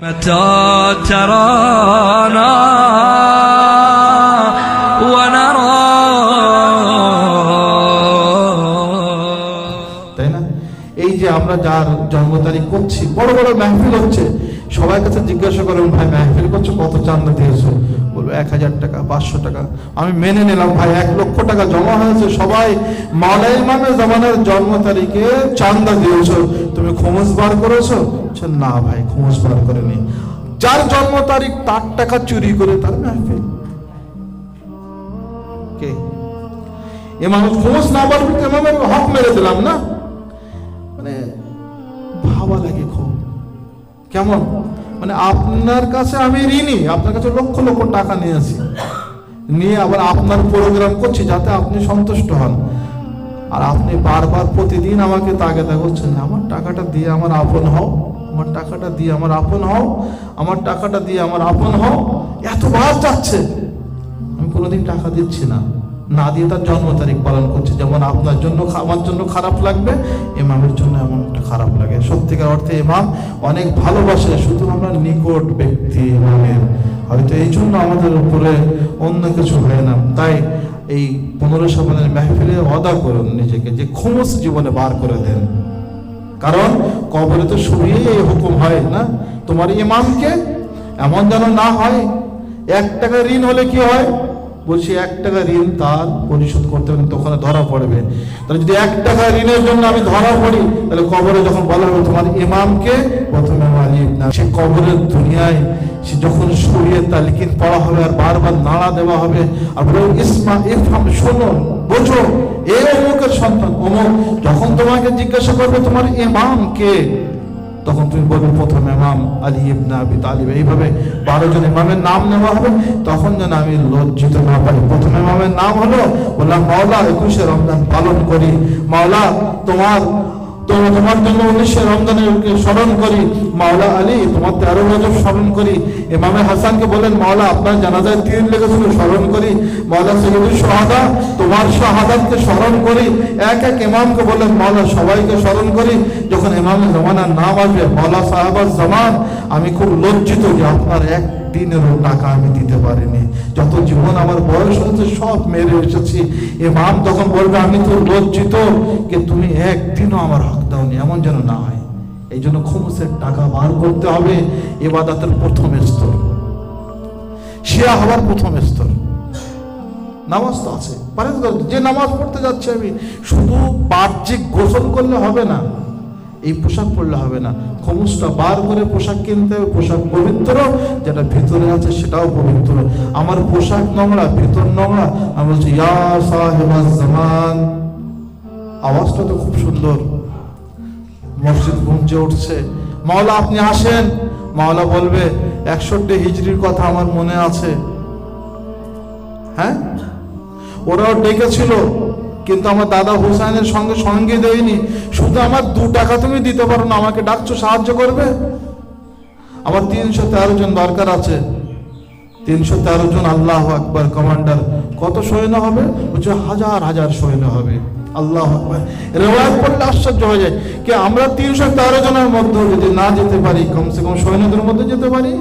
متى ترانا ونرى তাই না এই যে আমরা যার জন্ম তারিখ করছি বড় বড় মেহফিল হচ্ছে সবাই কাছে জিজ্ঞাসা করেন ভাই, মেহফিল করছ? কত চান্দা দিয়েছ? বলব, এক হাজার টাকা, পাঁচশো টাকা। আমি মেনে নিলাম, ভাই, এক লক্ষ টাকা জমা হয়েছে। সবাই মালাই মানে জমানের জন্ম তারিখে চান্দা দিয়েছ। তুমি খোমস বার করেছ? না, ভাই খোমস বার করেনি। যার জন্ম তারিখ, তার টাকা চুরি করে তার মেহফিল। কে? এ মানুষ খোমস না বার করতে হক মেরে দিলাম না? কেমন? মানে আপনার কাছে আমি ঋণী, আপনার কাছে লক্ষ লক্ষ টাকা নিয়েছি নিয়ে আবার আপনার প্রোগ্রাম করছি যাতে আপনি সন্তুষ্ট হন। আর আপনি বারবার প্রতিদিন আমাকে তাগেদা করছেন, আমার টাকাটা দিয়ে আমার আপন হও, আমার টাকাটা দিয়ে আমার আপন হও, আমার টাকাটা দিয়ে আমার আপন হও। এতবার যাচ্ছে। আমি কোনোদিন টাকা দিচ্ছি না। না দিয়ে তার জন্ম তারিখ পালন করছি। যেমন আপনার জন্য আমার জন্য খারাপ লাগবে ইমামের জন্য খারাপ লাগে। সত্যিকার অর্থে ইমাম অনেক ভালোবাসে, শুধু আমরা নিকট ব্যক্তি ইমামের হয়তো এই জন্য আমাদের উপরে অন্য কিছু হয় না। তাই এই পনেরো সাবানের মেহফিলে অদা করুন নিজেকে যে ক্ষমস জীবনে বার করে দেন। কারণ কবরে তো শুয়ে এই হুকুম হয় না। তোমার ইমামকে এমন যেন না হয়, এক টাকা ঋণ হলে কি হয়? বলছি, এক টাকা ঋণ তার পরিশোধ করতে হবে ওখানে ধরা পড়বে। তাহলে যদি এক টাকা ঋণের জন্য আমি ধরা পড়ি, তাহলে কবরে যখন বলা হবে, তোমার ইমামকে প্রথমে না। সে কবরের দুনিয়ায়, সে যখন সরিয়ে তালিকিন পড়া হবে আর বারবার নাড়া দেওয়া হবে, আর বলে, ইসমা, ইফহাম, শোনো, বোঝো এই অমুকের সন্তান, অমুক, যখন তোমাকে জিজ্ঞাসা করবে তোমার ইমাম কে তখন তুমি বলবে, প্রথম ইমাম আলী ইবনা আবি তালিব। এইভাবে বারো জন ইমামের নাম নেওয়া হবে, তখন যেন আমি লজ্জিত না পাই। প্রথম ইমামের নাম হলো বললাম, মাওলা, একুশে রমজান পালন করি। মাওলা, তোমার তোমার জন্য উনিশে রমজানের স্মরণ করি। মাওলা আলী, তোমার তেরো রজব স্মরণ করি। ইমামে হাসানকে বলেন, মাওলা, আপনার জানাজায় তীর লেগেছিল স্মরণ করি। মাওলা সৈয়দুল শাহাদা, তোমার শাহাদাতকে স্মরণ করি। এক এক ইমামকে বলেন, মাওলা, সবাইকে স্মরণ করি। যখন ইমামে জমানার নাম আসবে, মাওলা সাহাবার জামান, আমি খুব লজ্জিত যে আপনার এক দিনেরও টাকা আমি দিতে পারিনি। যত জীবন আমার বয়স হয়েছে, সব মেরে এসেছি। ইমাম তখন বলবে, আমি তো লজ্জিত যে তুমি একদিনও আমার হক দাওনি, এমন যেন না হয়। এই জন্য খুমসের টাকা বার করতে হবে এ এবাদাতের প্রথম স্তর। শিয়া হওয়ার প্রথম স্তর। নামাজ তো আছে। যে নামাজ পড়তে যাচ্ছে আমি, শুধু বাহ্যিক গোসল করলে হবে না। এই পোশাক পরলে হবে না। খমুসটা বার করে পোশাক কিনতে হবে, পোশাক পবিত্র, যেটা ভিতরে আছে সেটাও পবিত্র। আমার পোশাক নোংরা, ভিতর নোংরা। আমি বলছি, ইয়া জামান। আওয়াজটা তো খুব সুন্দর। মসজিদ গুঞ্জে উঠছে। মাওলা, আপনি আসেন। মাওলা বলবে, একষট্টি হিজড়ির কথা আমার মনে আছে। হ্যাঁ? ওরাও ডেকেছিল। কিন্তু আমার দাদা হুসাইনের সঙ্গে সঙ্গে দেয়নি। শুধু আমার দু টাকা তুমি দিতে পারো না, আমাকে ডাকছো, সাহায্য করবে? আমার তিনশো তেরো জন দরকার আছে। তিনশো তেরো জন আল্লাহ আকবর কমান্ডার কত সৈন্য হবে? বলছে হাজার হাজার সৈন্য হবে। আল্লাহ আকবর। রেওয়াজ পড়লে আশ্চর্য হয়ে যায়। কি আমরা তিনশো তেরো জনের মধ্যে যদি না যেতে পারি, কমসে কম সৈন্যদের মধ্যে যেতে পারি?